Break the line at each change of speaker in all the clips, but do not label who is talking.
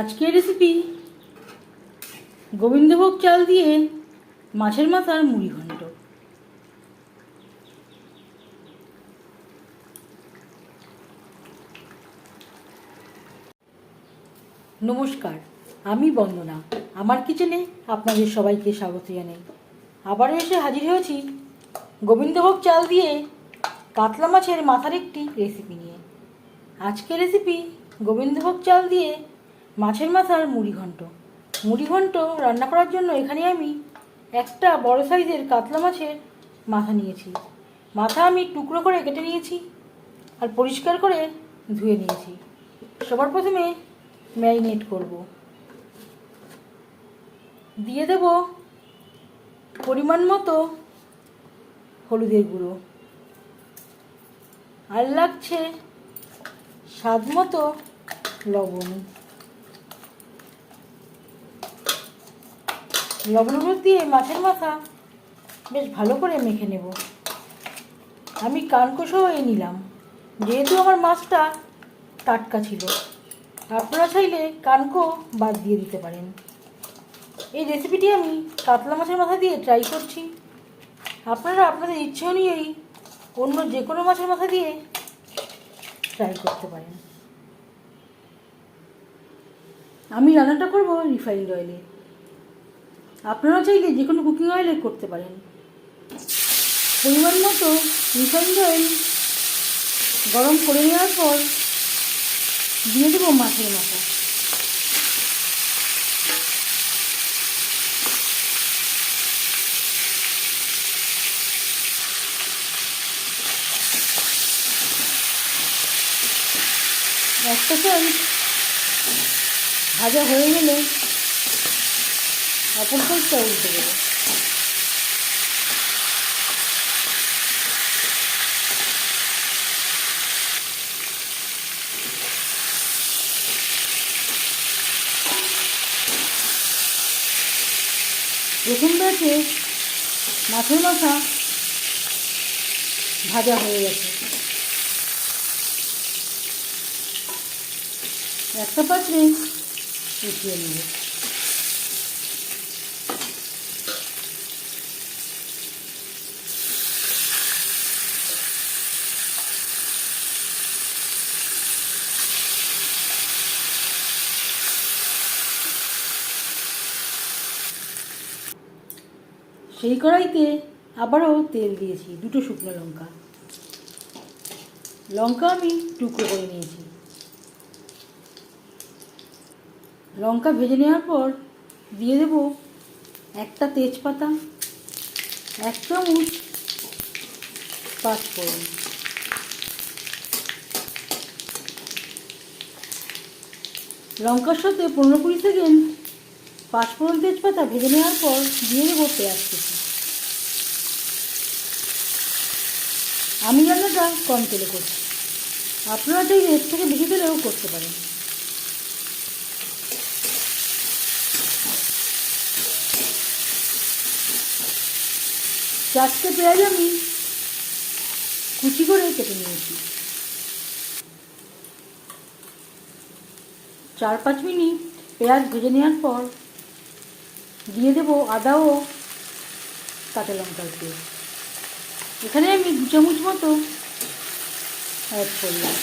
আজকের রেসিপি গোবিন্দভোগ চাল দিয়ে মাছের মাথার মুড়ি ঘন্ট। নমস্কার, আমি বন্দনা। আমার কিচেনে আপনাদের সবাইকে স্বাগত জানাই। আবারও এসে হাজির হয়েছি গোবিন্দভোগ চাল দিয়ে কাতলা মাছের মাথার একটি রেসিপি নিয়ে। আজকের রেসিপি গোবিন্দভোগ চাল দিয়ে মাছের মাথার মুড়ি ঘন্ট। মুড়ি ঘন্ট রান্না করার জন্য এখানে আমি একটা বড় সাইজের কাতলা মাছের মাথা নিয়েছি। মাথা আমি টুকরো করে কেটে নিয়েছি আর পরিষ্কার করে ধুয়ে নিয়েছি। সবার প্রথমে ম্যারিনেট করব। দিয়ে দেব পরিমাণ মতো হলুদের গুঁড়ো। আর লাগছে স্বাদ মতো লবণ। লবণ হলুদ দিয়ে মাছের মাথা বেশ ভালো করে মেখে নেব। আমি কানকোষও এ নিলাম। যেহেতু আমার মাছটা টাটকা ছিল, আপনারা চাইলে কানকো বাদ দিয়ে দিতে পারেন। এই রেসিপিটি আমি কাতলা মাছের মাথা দিয়ে ট্রাই করছি। আপনারা আপনাদের ইচ্ছে অনুযায়ী অন্য যে কোনো মাছের মাথা দিয়ে ট্রাই করতে পারেন। আমি রান্নাটা করব রিফাইন্ড অয়েলে আপনারা চাইলে যে কোনো কুকিং অয়েলে করতে পারেন। পরিমাণ মতো রিফাইন্ড অয়েল গরম করে নেওয়ার পর দিয়ে দেবো মাছের মাথা। একটা সাইড ভাজা হয়ে গেলে অপর সাইডটা উল্টে দেবো প্রথম ব্যাচে মাছের মাথা ভাজা হয়ে গেছে। একটা পাত্রে উঠিয়ে নেব। সেই কড়াইতে আবারও তেল দিয়েছি, দুটো শুকনো লঙ্কা। লঙ্কা আমি টুকরো করে নিয়েছি। লঙ্কা ভেজে নেওয়ার পর দিয়ে দেব একটা তেজপাতা, এক চামচ পাঁচফোড়ন। লঙ্কার সাথে পনেরো কুড়ি সেকেন্ড পাঁচফোড়ন তেজপাতা ভেজে নেওয়ার পর দিয়ে দেবো পেঁয়াজ কুচি আমি রান্নাটা কম তেলে করছি। আপনারা চাইলে এর থেকে বেশি তেলেও করতে পারেন। চারটে পেঁয়াজ আমি কুচি করে কেটে নিয়েছি। চার পাঁচ মিনিট পেঁয়াজ ভেজে নেওয়ার পর দিয়ে দেব আদা ও কাঁচা লঙ্কার পেস্ট এখানে আমি দু চামচ মতো অ্যাড করলাম।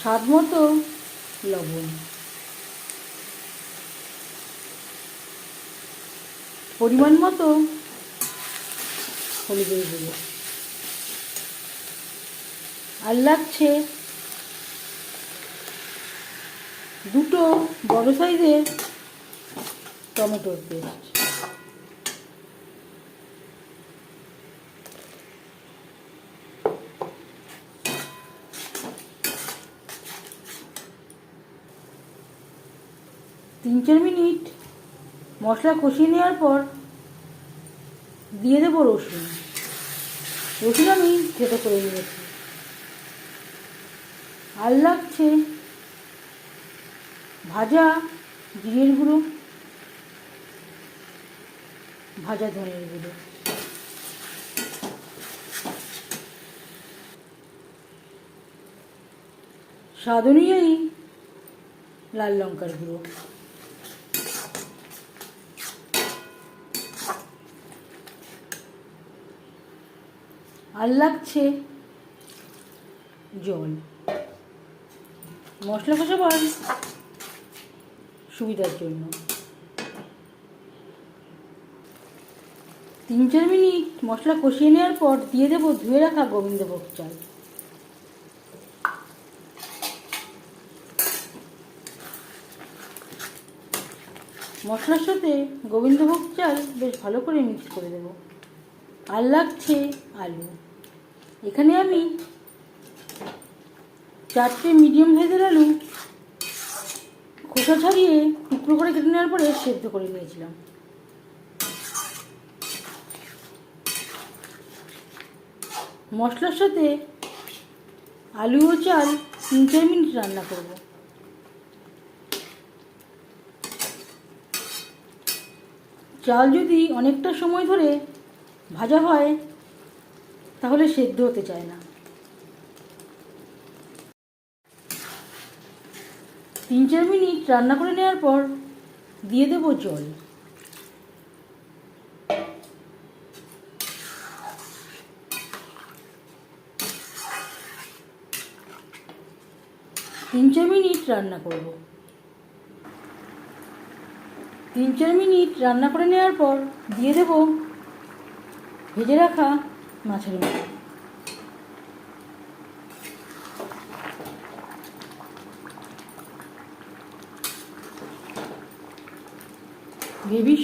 স্বাদ মতো লবণ। পরিমাণ মতো হলুদের আর লাগছে দুটো বড় সাইজের টমেটোর পেস্ট। তিন চার মিনিট মশলা কষিয়ে নেওয়ার পর দিয়ে দেবো রসুন। রসুন আমি থেতো করে নিয়েছি। আর লাগছে ভাজা জিরের গুঁড়ো, ভাজা ধনের গুঁড়ো। স্বাদ অনুযায়ী লাল লঙ্কার গুঁড়ো। আর লাগছে জল। মশলা কষা কষাবার সুবিধার জন্য। তিন চার মিনিট মশলা কষিয়ে নেওয়ার পর দিয়ে দেবো, ধুয়ে রাখা গোবিন্দভোগ চাল। মশলার সাথে গোবিন্দভোগ চাল বেশ ভালো করে মিক্স করে দেবো। আর লাগছে আলু। এখানে আমি চারটে মিডিয়াম সাইজের আলু খোসা ছাড়িয়ে টুকরো করে কেটে নেওয়ার পরে সেদ্ধ করে নিয়েছিলাম। মশলার সাথে আলু ও চাল তিন চার মিনিট রান্না করব। চাল যদি অনেকটা সময় ধরে ভাজা হয়, তাহলে সেদ্ধ হতে চায় না। তিন চার মিনিট রান্না করে নেওয়ার পর দিয়ে দেব জল। তিন চার মিনিট রান্না করব। তিন চার মিনিট রান্না করে নেওয়ার পর দিয়ে দেব ভেজে রাখা মাছের মাথা।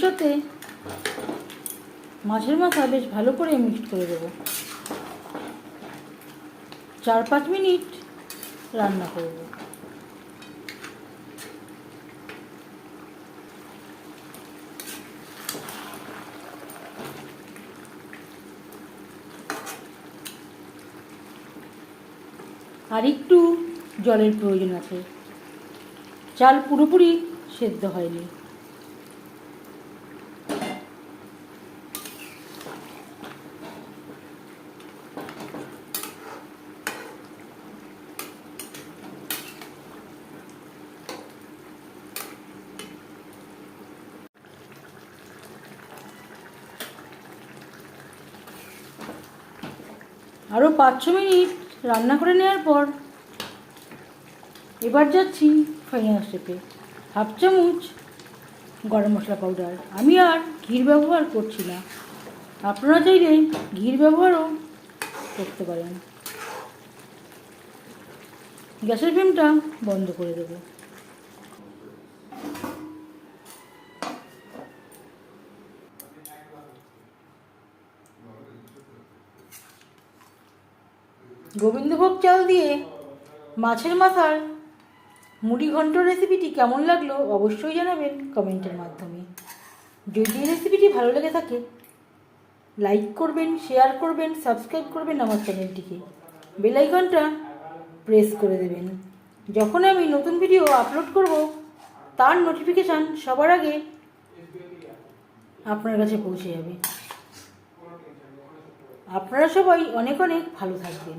সাথে মাছের মাথা বেশ ভালো করে মিক্সড করে দেবো। চার পাঁচ মিনিট রান্না করব। আর একটু জলের প্রয়োজন আছে। চাল পুরোপুরি সেদ্ধ হয়নি। আরও পাঁচ ছ মিনিট রান্না করে নেওয়ার পর এবার যাচ্ছি ফাইনাল স্টেপে হাফ চামচ গরম মশলা পাউডার আমি আর ঘির ব্যবহার করছি না। আপনারা চাইলে ঘির ব্যবহারও করতে পারেন। গ্যাসের ফ্লেমটা বন্ধ করে দেবো। গোবিন্দভোগ চাল দিয়ে মাছের মাথার মুড়ি ঘন্ট রেসিপিটি কেমন লাগল অবশ্যই জানাবেন কমেন্টের মাধ্যমে। যদি রেসিপিটি ভালো লেগে থাকে লাইক করবেন শেয়ার করবেন সাবস্ক্রাইব করবেন আমার চ্যানেলটিকে বেল আইকনটা প্রেস করে দেবেন। যখন আমি নতুন ভিডিও আপলোড করব, তার নোটিফিকেশান সবার আগে আপনার কাছে পৌঁছে যাবে। আপনারা সবাই অনেক অনেক ভালো থাকবেন।